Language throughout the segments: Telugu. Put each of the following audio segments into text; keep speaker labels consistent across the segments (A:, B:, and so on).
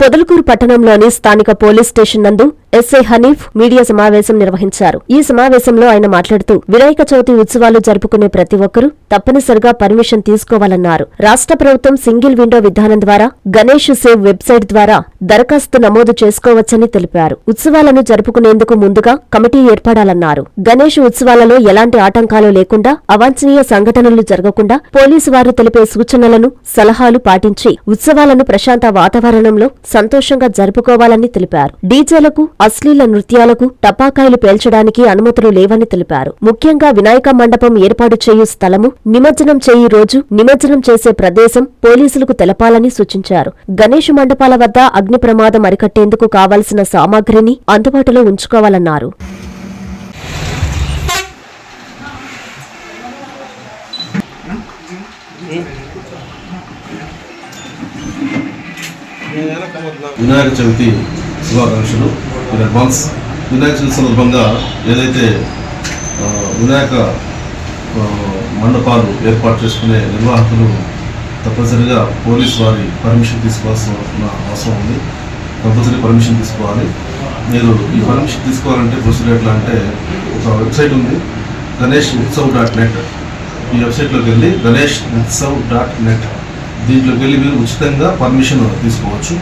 A: పొదలకూరు పట్టణంలోని స్థానిక పోలీస్ స్టేషన్ నందు ఎస్ఐ హనీఫ్ మీడియా సమావేశం నిర్వహించారు. ఈ సమావేశంలో ఆయన మాట్లాడుతూ వినాయక చవితి ఉత్సవాలు జరుపుకునే ప్రతి ఒక్కరూ తప్పనిసరిగా పర్మిషన్ తీసుకోవాలన్నారు. రాష్ట్ర ప్రభుత్వం సింగిల్ విండో విధానం ద్వారా గణేష్ సేవ్ వెబ్సైట్ ద్వారా దరఖాస్తు నమోదు చేసుకోవచ్చని తెలిపారు. ఉత్సవాలను జరుపుకునేందుకు ముందుగా కమిటీ ఏర్పడాలన్నారు. గణేష్ ఉత్సవాలలో ఎలాంటి ఆటంకాలు లేకుండా అవాంఛనీయ సంఘటనలు జరగకుండా పోలీసు వారు తెలిపే సూచనలను సలహాలు పాటించి ఉత్సవాలను ప్రశాంత వాతావరణంలో సంతోషంగా జరుపుకోవాలని తెలిపారు. డీజేలకు అశ్లీల నృత్యాలకు టపాకాయలు పేల్చడానికి అనుమతులు లేవని తెలిపారు. ముఖ్యంగా వినాయక మండపం ఏర్పాటు చేయు స్థలము నిమజ్జనం చేయు రోజు నిమజ్జనం చేసే ప్రదేశం పోలీసులకు తెలపాలని సూచించారు. గణేష్ మండపాల వద్ద అగ్ని ప్రమాదం అరికట్టేందుకు కావలసిన సామాగ్రిని అందుబాటులో ఉంచుకోవాలన్నారు.
B: వినాయక చవితి శుభాకాంక్షలు. ఇన్ అడ్వాన్స్ వినాయక చవితి సందర్భంగా ఏదైతే వినాయక మండపాలు ఏర్పాటు చేసుకునే నిర్వాహకులు తప్పనిసరిగా పోలీస్ వారి పర్మిషన్ తీసుకోవాల్సిన అవసరం ఉంది. కంపల్సరీ పర్మిషన్ తీసుకోవాలి. మీరు ఈ పర్మిషన్ తీసుకోవాలంటే ప్రొసీజర్ ఎట్లా అంటే ఒక వెబ్సైట్ ఉంది గణేష్ ఉత్సవ్ డాట్ నెట్ ఈ వెబ్సైట్లోకి వెళ్ళి గణేష్ ఉత్సవ్ డాట్ నెట్ దీంట్లోకి వెళ్ళి మీరు ఉచితంగా పర్మిషన్ తీసుకోవచ్చు.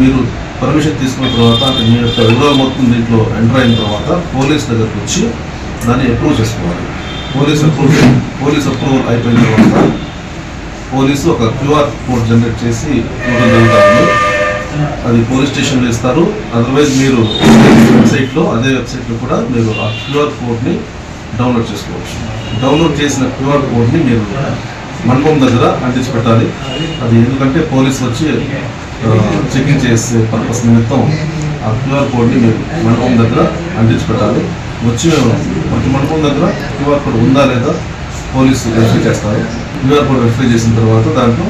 B: మీరు పర్మిషన్ తీసుకున్న తర్వాత అంటే మీ యొక్క వివరాలు మొత్తం దీంట్లో ఎంటర్ అయిన తర్వాత పోలీస్ దగ్గరకు వచ్చి దాన్ని అప్రూవ్ చేసుకోవాలి. పోలీస్ అప్రూవ్ పోలీస్ అప్రూవల్ అయిపోయిన తర్వాత పోలీసు ఒక క్యూఆర్ కోడ్ జనరేట్ చేసి ఇవ్వడం జరుగుతుంది అది పోలీస్ స్టేషన్లో ఇస్తారు. అదర్వైజ్ మీరు వెబ్సైట్లో అదే వెబ్సైట్లో కూడా మీరు ఆ క్యూఆర్ కోడ్ని డౌన్లోడ్ చేసుకోవచ్చు. డౌన్లోడ్ చేసిన క్యూఆర్ కోడ్ని మీరు మండపం దగ్గర అందించి పెట్టాలి. అది ఎందుకంటే పోలీస్ వచ్చి చెకింగ్ చేసే పర్పస్ నిమిత్తం ఆ క్యూఆర్ కోడ్ని మీరు మండపం దగ్గర అంటించి పెట్టాలి వచ్చి ప్రతి మండపం దగ్గర క్యూఆర్ కోడ్ ఉందా లేదా పోలీసు వెరిఫై చేస్తారు. క్యూఆర్ కోడ్ వెరిఫై చేసిన తర్వాత దాంట్లో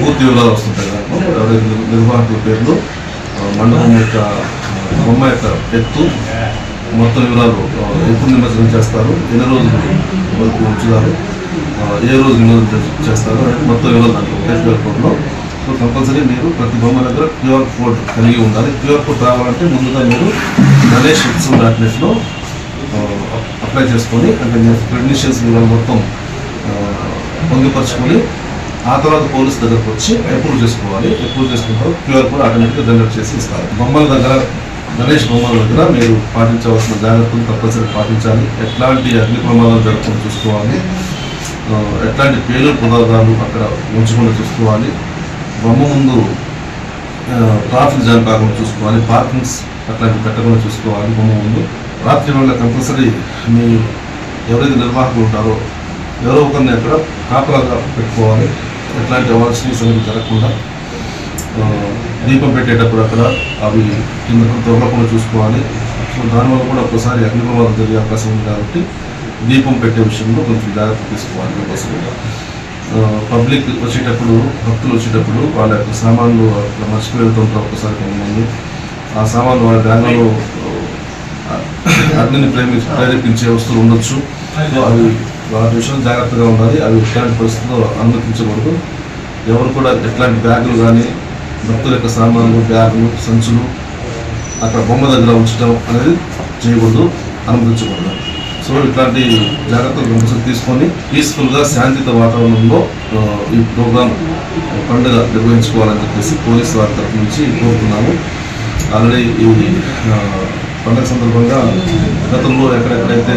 B: పూర్తి వివరాలు వస్తుంటాయి దాంట్లో. ఎవరైతే నిర్వాహకుల పేర్లు మండపం యొక్క బొమ్మ యొక్క ఎత్తు మొత్తం వివరాలు ఎప్పుడు నిమజ్జనం చేస్తారు ఎన్ని రోజులు వరకు ఉంచుతారు ఏ రోజు నిమజ్జనం చేస్తారు మొత్తం వివరాలు దాంట్లో క్యూఆర్ కోడ్లో. సో కంపల్సరీ మీరు ప్రతి బొమ్మ దగ్గర క్యూఆర్ కోడ్ కలిగి ఉండాలి. క్యూఆర్ కోడ్ రావాలంటే ముందుగా మీరు గణేష్ ఉత్సవ్ డాట్ నెట్లో అప్లై చేసుకొని అంటే మీ క్రెడిషియల్స్ వివరాలు మొత్తం పొందుపరచుకొని పొందుపరుచుకొని ఆ తర్వాత పోలీస్ దగ్గరకు వచ్చి అప్రూవ్ చేసుకోవాలి. అప్రూవ్ చేసుకుంటారు క్యూఆర్ కోడ్ ఆటోమేటిక్గా జనరేట్ చేసి ఇస్తారు. బొమ్మల దగ్గర గణేష్ బొమ్మల దగ్గర మీరు పాటించవలసిన జాగ్రత్తలు తప్పనిసరి పాటించాలి. ఎట్లాంటి అగ్ని ప్రమాదాలు జరగకుండా చూసుకోవాలి. ఎట్లాంటి పేలు పదార్థాలు అక్కడ ఉంచకుండా చూసుకోవాలి. బొమ్మ ముందు ట్రాఫిక్ జామ్ కాకుండా చూసుకోవాలి పార్కింగ్స్ అట్లాంటివి పెట్టకుండా చూసుకోవాలి బొమ్మ ముందు రాత్రి వేళ కంపల్సరీ మీ ఎవరైతే నిర్వాహకులు ఉంటారో ఎవరో ఒకరిని అక్కడ కాపలాగా పెట్టుకోవాలి. ఎట్లాంటి అవాల్సిన సంగతి జరగకుండా దీపం పెట్టేటప్పుడు అక్కడ అవి కింద దొరకకుండా చూసుకోవాలి. సో దానివల్ల కూడా ఒక్కసారి అగ్ని ప్రమాదం జరిగే అవకాశం ఉంది కాబట్టి దీపం పెట్టే విషయంలో కొంచెం జాగ్రత్త తీసుకోవాలి కంపల్సరీగా. పబ్లిక్ వచ్చేటప్పుడు భక్తులు వచ్చేటప్పుడు వాళ్ళ యొక్క సామాన్లు అక్కడ మర్చిపోయి వెళ్తుంటారు ఒక్కసారి కొంతమంది ఆ సామాన్లు వాళ్ళ బ్యాగ్లో అగ్నిని ప్రేమి ప్రేరేపించే వస్తువులు ఉండొచ్చు. సో అవి వాటి విషయంలో జాగ్రత్తగా ఉండాలి. అవి ఎట్లాంటి పరిస్థితుల్లో అనుమతించకూడదు. ఎవరు కూడా ఎట్లాంటి బ్యాగులు కానీ భక్తుల యొక్క సామాన్లు బ్యాగులు సంచులు అక్కడ బొమ్మ దగ్గర ఉంచడం అనేది చేయకూడదు అనుమతించకూడదు. సో ఇట్లాంటి జాగ్రత్తలు కంపల్సరీ తీసుకొని పీస్ఫుల్గా శాంతిత వాతావరణంలో ఈ ప్రోగ్రాం పండుగ నిర్వహించుకోవాలని చెప్పేసి పోలీస్ వారి తరఫు నుంచి కోరుతున్నాము. ఆల్రెడీ ఈ పండుగ సందర్భంగా గతంలో ఎక్కడెక్కడైతే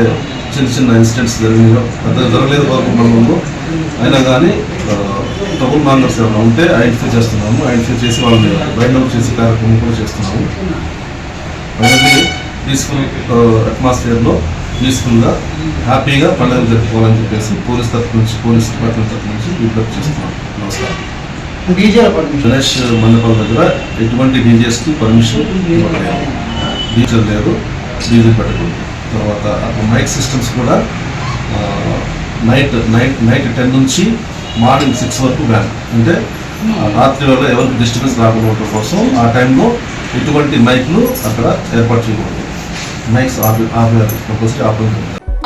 B: చిన్న చిన్న ఇన్సిడెంట్స్ జరిగినాయో పెద్ద జరగలేదు వరకు మండలంలో అయినా కానీ ట్రబుల్ మార్నర్స్ ఏమైనా ఉంటే ఐడెంటిఫై చేస్తున్నాము. ఐడెంటిఫై చేసి వాళ్ళని బైండ్ అవుట్ చేసి కార్యక్రమం కూడా చేస్తున్నాము. అలాగే పీస్ఫుల్ అట్మాస్ఫియర్లో పీస్ఫుల్గా హ్యాపీగా పండుగ జరుపుకోవాలని చెప్పేసి పోలీస్ తరఫు నుంచి పోలీస్ డిపార్ట్మెంట్ తరఫు నుంచి విజ్ఞప్తి చేస్తున్నాం. నమస్కారం. గణేష్ మండపం దగ్గర ఎటువంటి డీజేస్కి పర్మిషన్ ఇవ్వలేదు. డీజే లేదు డీజే పెట్టకూడదు. తర్వాత అక్కడ మైక్ సిస్టమ్స్ కూడా నైట్ నైట్ నైట్ టెన్ నుంచి మార్నింగ్ సిక్స్ వరకు బ్యాన్. అంటే రాత్రి వల్ల ఎవరికి డిస్టర్బెన్స్ రాకుండా ఉండటం కోసం ఆ టైంలో ఎటువంటి మైక్లు అక్కడ ఏర్పాటు చేయకూడదు. next, I will, I will, I will,